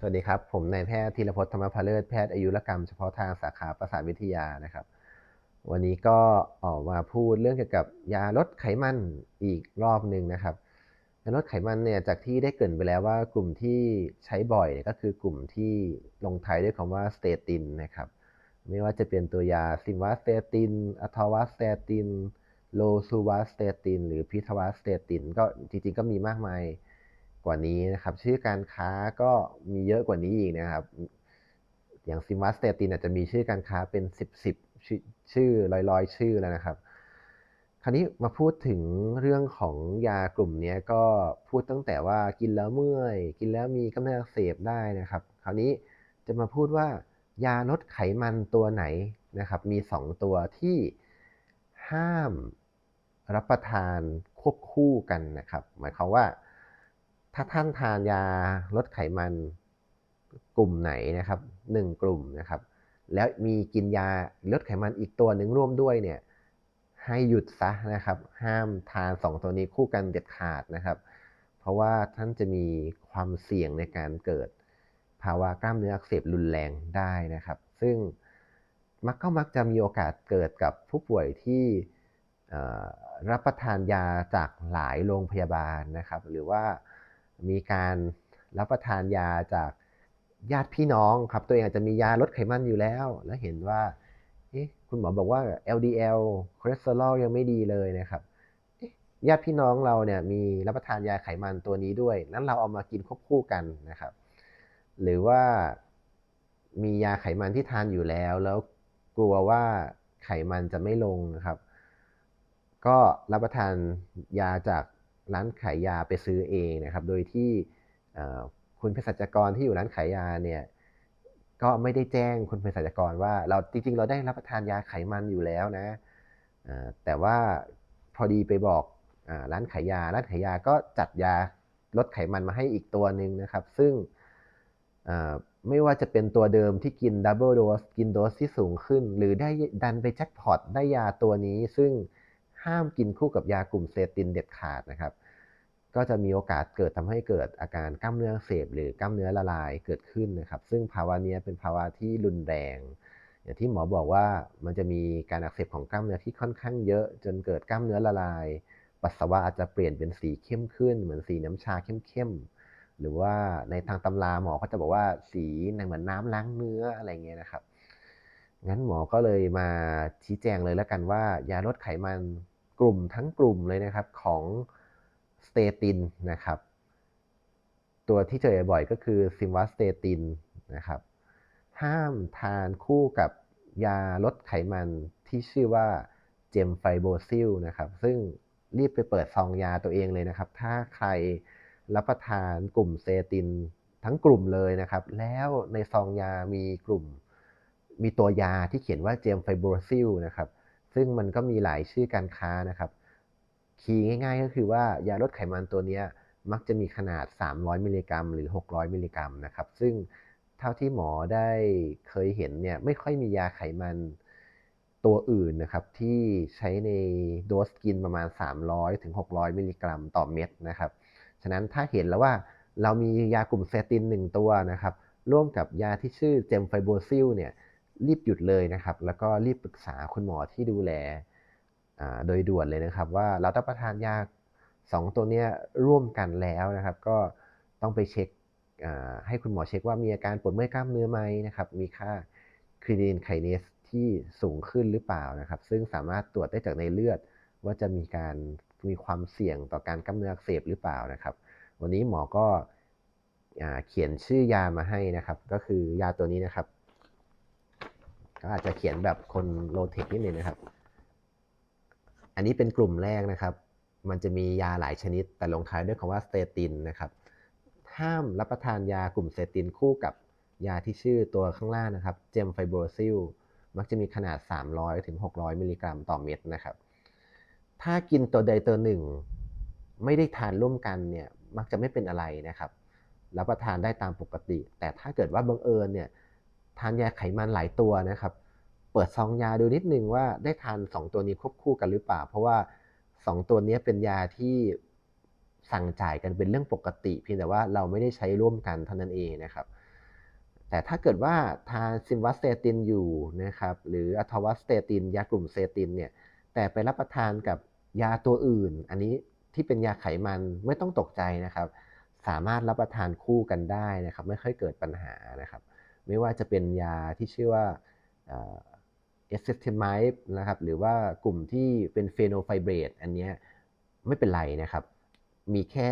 สวัสดีครับ ผมนายแพทย์ธีรพจน์ธรรมพเลิศแพทย์อายุรกรรมเฉพาะทางสาขาประสาทวิทยานะครับ วันนี้ก็ออกมาพูดเรื่องเกี่ยวกับยาลดไขมันอีกรอบหนึ่งนะครับยาลดไขมันเนี่ยจากที่ได้เกริ่นไปแล้วว่ากลุ่มที่ใช้บ่อยเนี่ยก็คือกลุ่มที่ลงท้ายด้วยคำว่าสเตตินนะครับไม่ว่าจะเป็นตัวยาซินวาสเตตินอะทวาสเตตินโลซูวาสเตติน หรือพิทวาสเตติน ก็จริงๆก็มีมากมาย กว่านี้นะครับ ชื่อการค้าก็มีเยอะกว่านี้อีกนะครับ อย่างซินวาสเตตินอาจจะมีชื่อการค้าเป็น 10 10ชื่อชื่อร้อยๆ ชื่อแล้วนะครับ คราวนี้มาพูดถึงเรื่องของยากลุ่มนี้ก็พูดตั้งแต่ว่ากินแล้วเมื่อย กินแล้วมีกำเนิดเสบได้นะครับ คราวนี้จะมาพูดว่ายาลดไขมันตัวไหนนะครับ มี 2 ตัวที่ห้ามรับประทานควบคู่กันนะครับ หมายความว่า ถ้าท่านทานยาลดไขมันกลุ่มไหนนะครับหนึ่งกลุ่มนะครับ แล้วมีกินยาลดไขมันอีกตัวหนึ่งร่วมด้วยเนี่ยให้หยุดซะนะครับ ห้ามทานสองตัวนี้คู่กันเด็ดขาดนะครับ เพราะว่าท่านจะมีความเสี่ยงในการเกิด ภาวะกล้ามเนื้ออักเสบรุนแรงได้นะครับ ซึ่งมักก็มักจะมีโอกาสเกิดกับผู้ป่วยที่รับประทานยาจากหลายโรงพยาบาลนะครับ หรือว่า มีการรับประทานยาจากญาติพี่น้องครับ ตัวเองอาจจะมียาลดไขมันอยู่แล้ว แล้วเห็นว่าคุณหมอบอกว่า LDL คอเลสเตอรอลยังไม่ดีเลยนะครับญาติพี่น้องเราเนี่ยมีรับประทานยาไขมันตัวนี้ด้วย นั้นเราเอามากินควบคู่กันนะครับ หรือว่ามียาไขมันที่ทานอยู่แล้ว แล้วกลัวว่าไขมันจะไม่ลงนะครับ ก็รับประทานยาจาก ร้านขายยาไปซื้อเองนะครับ โดยที่คุณเภสัชกรที่อยู่ร้านขายยาเนี่ยก็ไม่ได้แจ้งคุณเภสัชกรว่าเราจริง ๆ เราได้รับประทานยาไขมันอยู่แล้วนะแต่ว่าพอดีไปบอกร้านขายยาร้านขายยาก็จัดยาลดไขมันมาให้อีกตัวหนึ่งนะครับ ซึ่งไม่ว่าจะเป็นตัวเดิมที่กินดับเบิลโดสกินโดสที่สูงขึ้น หรือได้ดันไปแจ็คพอตได้ยาตัวนี้ ซึ่ง ห้ามกินคู่กับยากลุ่มเซตินเด็ดขาดนะครับ ก็จะมีโอกาสเกิดทำให้เกิดอาการกล้ามเนื้อเสบหรือกล้ามเนื้อละลายเกิดขึ้นนะครับ ซึ่งภาวะนี้เป็นภาวะที่รุนแรง อย่างที่หมอบอกว่ามันจะมีการอักเสบของกล้ามเนื้อที่ค่อนข้างเยอะ จนเกิดกล้ามเนื้อละลาย ปัสสาวะอาจจะเปลี่ยนเป็นสีเข้มขึ้น เหมือนสีน้ำชาเข้มๆหรือว่าในทางตำราหมอเขาจะบอกว่าสีเหมือนน้ำล้างเนื้ออะไรเงี้ยนะครับ งั้นหมอก็เลยมาชี้แจงเลยแล้วกันว่า ยาลดไขมันกลุ่มทั้งกลุ่มเลยนะครับของสเตตินนะครับ ตัวที่เจอบ่อยก็คือซิมวัสเตตินนะครับ ห้ามทานคู่กับยาลดไขมันที่ชื่อว่าเจมไฟโบซิลนะครับ ซึ่งรีบไปเปิดซองยาตัวเองเลยนะครับ ถ้าใครรับประทานกลุ่มเซตินทั้งกลุ่มเลยนะครับ แล้วในซองยามีกลุ่ม มีตัวยาที่เขียนว่าเจมไฟโบซิลนะครับ ซึ่งมันก็มีหลายชื่อการค้านะครับ คีย์ง่ายๆก็คือว่ายาลดไขมันตัวนี้มักจะมีขนาด 300 มิลลิกรัม หรือ 600 มิลลิกรัมนะครับ ซึ่งเท่าที่หมอได้เคยเห็นเนี่ยไม่ค่อยมียาไขมันตัวอื่นนะครับที่ใช้ในโดสกินประมาณ 300 ถึง 600 มิลลิกรัมต่อเม็ดนะครับ ฉะนั้นถ้าเห็นแล้วว่าเรามียากลุ่มเซติน 1 ตัวนะครับ ร่วมกับยาที่ชื่อเจมไฟโบซิลเนี่ย รีบหยุดเลยนะครับ แล้วก็รีบปรึกษาคุณหมอที่ดูแลโดยด่วนเลยนะครับ ว่าเราต้องประทานยา2ตัวนี้ร่วมกันแล้วนะครับ ก็ต้องไปเช็คให้คุณหมอเช็คว่ามีอาการปวดเมื่อยกล้ามเนื้อไหมนะครับ มีค่าครีดินไคเนสที่สูงขึ้นหรือเปล่านะครับ ซึ่งสามารถตรวจได้จากในเลือด ว่าจะมีการมีความเสี่ยงต่อการกล้ามเนื้ออักเสบหรือเปล่านะครับ วันนี้หมอก็เขียนชื่อยามาให้นะครับ ก็คือยาตัวนี้นะครับ ก็อาจจะเขียนแบบคนโลเทคนิดนึงนะครับ อันนี้เป็นกลุ่มแรกนะครับ มันจะมียาหลายชนิด แต่ลงท้ายด้วยคำว่าสเตตินนะครับ ห้ามรับประทานยากลุ่มสเตตินคู่กับยาที่ชื่อตัวข้างล่างนะครับ เจมไฟโบรซิล มักจะมีขนาด 300ถึง600 มิลลิกรัมต่อเม็ดนะครับ ถ้ากินตัวใดตัวหนึ่ง ไม่ได้ทานร่วมกันเนี่ย มักจะไม่เป็นอะไรนะครับ รับประทานได้ตามปกติ แต่ถ้าเกิดว่าบังเอิญเนี่ย ทานยาไขมันหลายตัวนะครับ เปิดซองยาดูนิดนึงว่าได้ทาน 2 ตัวนี้ควบคู่กันหรือเปล่า เพราะว่า 2 ตัวนี้เป็นยาที่สั่งจ่ายกันเป็นเรื่องปกติ เพียงแต่ว่าเราไม่ได้ใช้ร่วมกันเท่านั้นเองนะครับ แต่ถ้าเกิดว่าทานซิมวัสเตตินอยู่นะครับ หรืออะทวัสเตตินยากลุ่มเซตินเนี่ยแต่ไปรับประทานกับยาตัวอื่น อันนี้ที่เป็นยาไขมันไม่ต้องตกใจนะครับ สามารถรับประทานคู่กันได้นะครับ ไม่ค่อยเกิดปัญหานะครับ ไม่ว่าจะเป็นยาที่ชื่อว่าเอสเซติมายนะครับหรือว่ากลุ่มที่เป็นเฟโนไฟเบรตอันนี้ไม่เป็นไรนะครับ มีแค่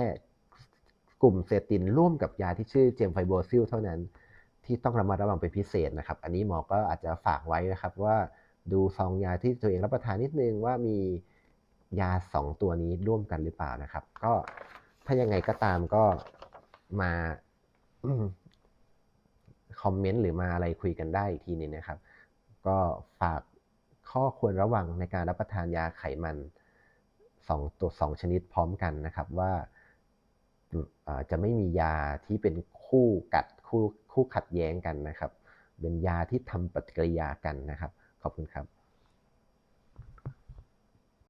กลุ่มเซตินร่วมกับยาที่ชื่อเจมไฟโบซิลเท่านั้น ที่ต้องระมัดระวังเป็นพิเศษนะครับ อันนี้หมอก็อาจจะฝากไว้นะครับว่าดูซองยาที่ตัวเองรับประทานนิดนึงว่ามียา 2 ตัวนี้ร่วมกันหรือเปล่านะครับ ก็ถ้ายังไงก็ตามก็มา อมเมนต์หรือมาอะไรคุยกันได้อีกทีนึงนะครับ ก็ฝากข้อควรระวังในการรับประทานยาไขมัน2ตัว2ชนิดพร้อมกันนะครับว่าจะไม่มียาที่เป็นคู่กัดคู่คู่ขัดแย้งกันนะครับ เป็นยาที่ทำปฏิกิริยากันนะครับ ขอบคุณครับ